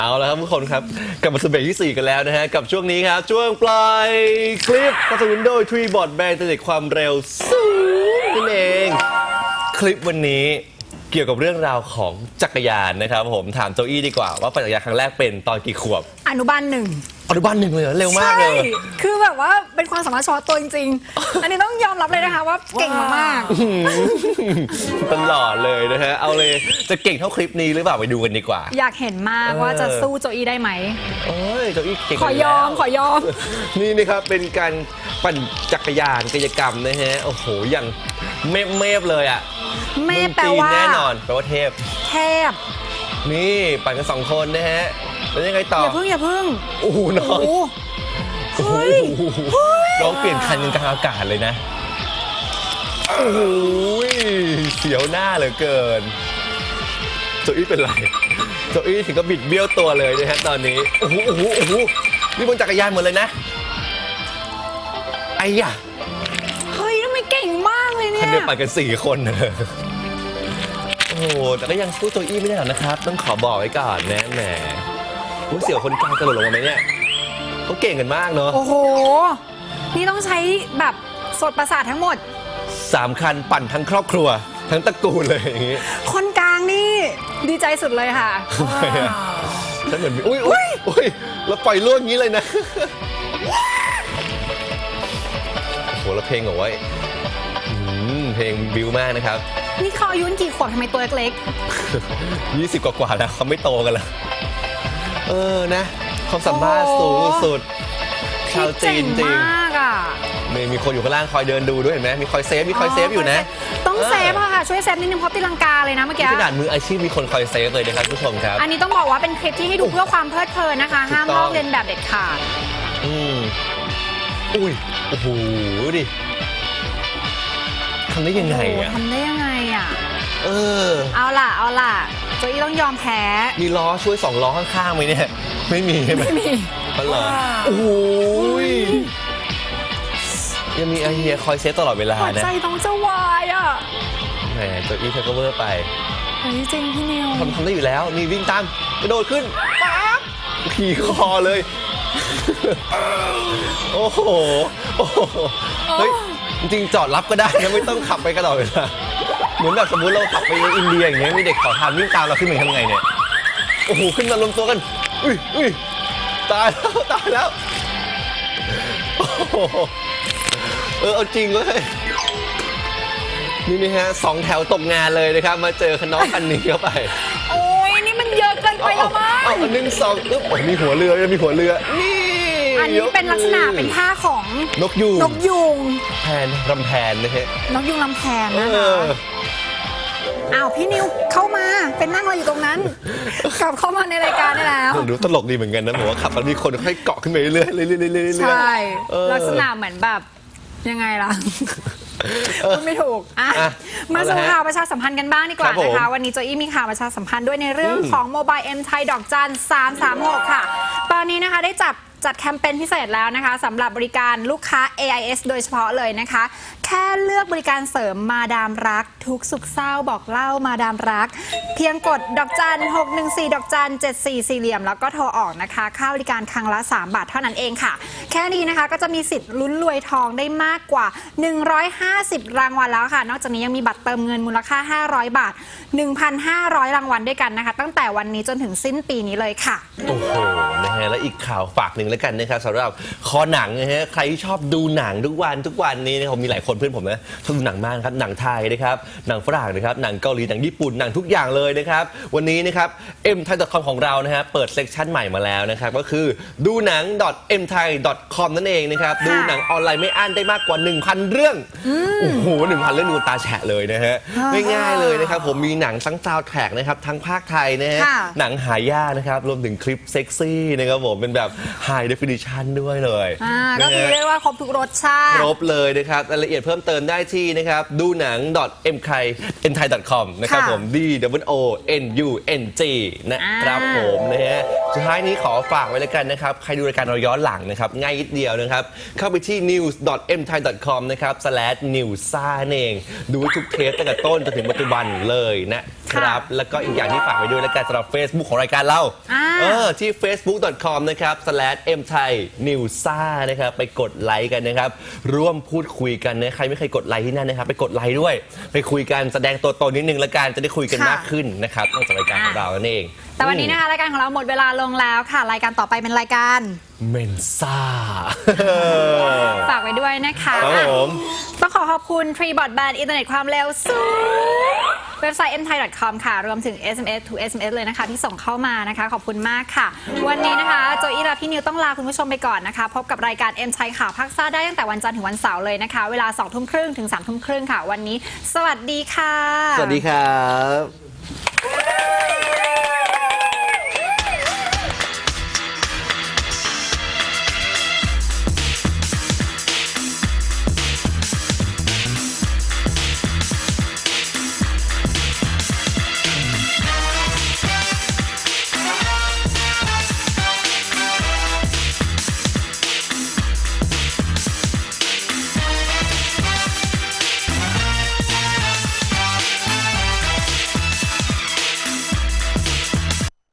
เอาละครับทุกคนครับกลับมาสู่เบรกที่ 4 กันแล้วนะฮะ กับช่วงนี้ครับ ช่วงปลายคลิปสนับสนุนโดยทรีบอร์ดแบนด์เด็กความเร็วสูงนั่นเอง คลิปวันนี้เกี่ยวกับเรื่องราวของจักรยานนะครับผมถามโจอี้ดีกว่าว่าปั่นจักรยานครั้งแรกเป็นตอนกี่ขวบ อนุบาลหนึ่ง อนุบาลหนึ่งเลยเหรอเร็วมากเลย ใช่ คือแบบว่าเป็นความสามารถเฉพาะตัวจริง ๆ อันนี้ต้องยอมรับเลยนะคะว่าเก่งมากตลอดเลยนะฮะ เอาเลยจะเก่งเท่าคลิปนี้หรือเปล่าไปดูกันดีกว่าๆอยากเห็นมากเออว่าจะสู้โจอี้ได้ไหม โอ้ยโจอี้เก่งขอยอมแล้วขอยอม นี่นะครับเป็นการปั่นจักรยานกายกรรมนะฮะ โอ้โหอย่างเมฟเมฟเลยอะเมฟมืองแปลจีนว่าแน่นอนแปลว่าเทพ เทพ นี่ปั่นกันสองคนนะฮะ แล้วยังไงต่อออย่าพึ่งอย่าพึ่งโอ้โหน้โอ้องโหโอ้โหเฮ้ยน้องเปลี่ยนคันกันกลางอากาศเลยนะ โอ้โหเสียวหน้าเหลือเกินโจอี้เป็นไรโจอี้ถึงก็บิดเบี้ยวตัวเลยนะฮะตอนนี้ โอ้โหโอ้โหโอ้โหนี่บนจักรยานหมดเลยนะ ไอ้ยะเฮ้ยทำไมเก่งมากเลยเนี่คันยเดียวไปกันสี่คนนะโอ้โหแต่ก็ยังสู้โจอี้ไม่ได้หรอกนะครับ ต้องขอบอกไว้ก่อนนะแหม รู้เสียวคนกลางกระโดดลงมาไหมเนี่ยเขาเก่งกันมากเนาะโอ้โห นี่ต้องใช้แบบสดประสาททั้งหมดสามคันปั่นทั้งครอบครัว ทั้งตระกูลเลยอย่างนี้คนกลางนี่ ดีใจสุดเลยค่ะทำไมอะฉันเหมือนมีอุ้ยอุ้ยอุ้ยแล้วปล่อยล่วงอย่างนี้เลยนะโอ้โหแล้วเพลงเอาไว้อืมเพลงบิวมากนะครับ นี่เขาอายุกี่ขวบทำไมตัวเล็ก 20 กว่าๆแล้วเขาไม่โตกันแล้ว เออนะความสามารถโอ้สูงโหสุดๆชาวจีเจ๋งนจริงมากอะมีมีคนอยู่ข้างล่างคอยเดินดูด้วยเห็นไหมมีคอยเซฟมีคอยเซฟอยู่นะ ต้องเซฟอะค่ะช่วยเซฟนิดนึงเพราะตีลังกาเลยนะเมื่อกี้ขนาดมืออาชีพมีคนคอยเซฟเลยนะครับผู้ชมครับ อันนี้ต้องบอกว่าเป็นคลิปที่ให้ดูเพื่อความเพลิดเพลินนะคะ ห้ามถูกต้องลอกเลียนแบบเด็ดขาดอืมอุ้ยโอ้โหดิทำได้ยังไงโอ้โหอะทำได้ยังไงอะ เออ เอาล่ะ เอาล่ะโจอี้ต้องยอมแพ้ มีล้อช่วยสองล้อข้างๆไหมเนี่ย ไม่มีใช่ไหมไม่มีเพราะเหรอโอ้โหยยังมีไอเฮียคอยเซฟตลอดเวลาหัวนะใจต้องจะวายอะแหมตัวอี้เธอก็เวอร์ไปเฮ้ยจริงพี่นิวทำทำได้อยู่แล้ว นี่วิ่งตามกระโดดขึ้นปั๊บขี่คอเลย โอ้โหโอ้โหเฮ้ยจริงๆจอดรับก็ได้นะไม่ต้องขับไปกระโดดเลยนะ เหมือนแบบสมมติเราขับไปอินเดียอย่างเงี้ยมีเด็กขอทานวิ่งตามเราขึ้นมาทำไงเนี่ยโอ้โหขึ้นมารวมตัวกันอุ้ยอุ้ยตายแล้วตายแล้วโอ้โหเออเอาจริงเว้ยนี่นะฮะสองแถวตกงานเลยนะครับ มาเจอคันน้องคันนี้เข้าไปโอ้ยนี่มันเยอะเกินไปแล้วมั้งเอาเอาหนึ่งสองอึ๊บโอ้ยมีหัวเรือด้วยมีหัวเรือนี่ อันนี้เป็นลักษณะเป็นท่าของนกยูงนกยุงแพนรำแพนนะฮะนกยุงลำแพนเอนะคะออ้าวพี่นิวเข้ามาเป็นนั่งรออยู่ตรงนั้น กลับเข้ามาในรายการได้แล้ว ดูตลกดีเหมือนกันนะบอกว่าขับแล้วมีคนค่อยเกาะขึ้นไปเรื่อยๆเรื่อยๆเรื่อยๆเรื่อยๆ ใช่ เออลักษณะเหมือนแบบยังไงล่ะเออพูดไม่ถูกอะอะมาสู่เอาละฮะข่าวประชาสัมพันธ์กันบ้างดีกว่าครับผมนะคะ วันนี้โจอี้มีข่าวประชาสัมพันธ์ด้วยในเรื่องอืมของโมบายเอ็มไทยดอกจัน336 ค่ะ ตอนนี้นะคะได้จับ จัดแคมเปญพิเศษแล้วนะคะสำหรับบริการลูกค้า AIS โดยเฉพาะเลยนะคะ ค่เลือกบริการเสริมมาดามรัก ทุกสุขเศร้าบอกเล่ามาดามรัก เพียงกดดอกจัน 614 ดอกจัน 74 สี่เหลี่ยม แล้วก็โทรออกนะคะ ค่าบริการครั้งละ 3 บาทเท่านั้นเองค่ะ แค่นี้นะคะก็จะมีสิทธิ์ลุ้นรวยทองได้มากกว่า 150 รางวัลแล้วค่ะ นอกจากนี้ยังมีบัตรเติมเงินมูลค่า 500 บาท 1,500 รางวัลด้วยกันนะคะ ตั้งแต่วันนี้จนถึงสิ้นปีนี้เลยค่ะ โอ้โห นะฮะ แล้วอีกข่าวฝากหนึ่งแล้วกันนะครับสำหรับคอหนังนะฮะ ใครที่ชอบดูหนังทุกวันทุกวันนี้นะครับมีหลายคนเพื่อนผมนะชอบดูหนังมากนะครับหนังไทยนะครับหนังฝรั่งนะครับหนังเกาหลีหนังญี่ปุ่นหนังทุกอย่างเลยนะครับวันนี้นะครับ m t h a i c o m ของเรานะฮะเปิดเซกชันใหม่มาแล้วนะครับก็คือดูหนัง m t h a i com นั่นเองนะครับดูหนังออนไลน์ไม่อั้นได้มากกว่า 1,000 เรื่องโอ้โห1,000 เรื่องดูตาแฉะเลยนะฮะง่ายๆเลยนะครับผมมีหนังทั้งซาวด์แทร็กนะครับทั้งภาคไทยนะฮะค่ะหนังหายากนะครับรวมถึงคลิปเซ็กซี่นะครับผมเป็นแบบ High Definition ด้วยเลยอ่าก็คือนะเรียฮะกว่าครบทุกรสชาคติรบเลยนะครับรายละเอียดเพิ่มเติมได้ที่นะครับดูหนัง m k n t h a i com นะครับค่ะผม d w o n u n g นะครับอ่าผมนะฮะสุดท้ายนี้ขอฝากไว้แล้วกันนะครับ ใครดูรายการเราย้อนหลังนะครับ ง่ายนิดเดียวนะครับ เข้าไปที่ news m t h a i com นะครับ slash news ซ่าเอง ดูทุกเทปตั้งแต่ต้นจนถึงปัจจุบันเลยนะ นะครับ แล้วก็อีกอย่างที่ฝากไว้ด้วยแล้วกันสำหรับ Facebook ของรายการเราอ่า เออที่ facebook.com นะครับ slash m thai news นะครับ ไปกดไลค์กันนะครับ ร่วมพูดคุยกันนะใครไม่เคยกดไลค์ที่นั่นนะครับ ไปกดไลค์ด้วย ไปคุยกันแสดงตัวตนนิดนึงแล้วกันจะได้คุยกันค่ะ มากขึ้นนะครับนอกจากรายการของเรานั่นเองแต่วันนี้นะคะรายการของเราหมดเวลาลงแล้วค่ะ รายการต่อไปเป็นรายการ เมนซ่า ฝากไว้ด้วยนะคะครับผม ต้องขอขอบคุณ Tree Broadband อินเทอร์เน็ตความเร็วสูง เว็บไซต์ mthai.com ค่ะ รวมถึง SMS to SMS เลยนะคะ ที่ส่งเข้ามานะคะ ขอบคุณมากค่ะ วันนี้นะคะโจอี้และพี่นิวต้องลาคุณผู้ชมไปก่อนนะคะ พบกับรายการ M ชัยข่าวภาคซ่าได้ตั้งแต่วันจันทร์ถึงวันเสาร์เลยนะคะ เวลา2ทุ่มครึ่งถึง3ทุ่มครึ่งค่ะ วันนี้ สวัสดีค่ะ สวัสดีครับ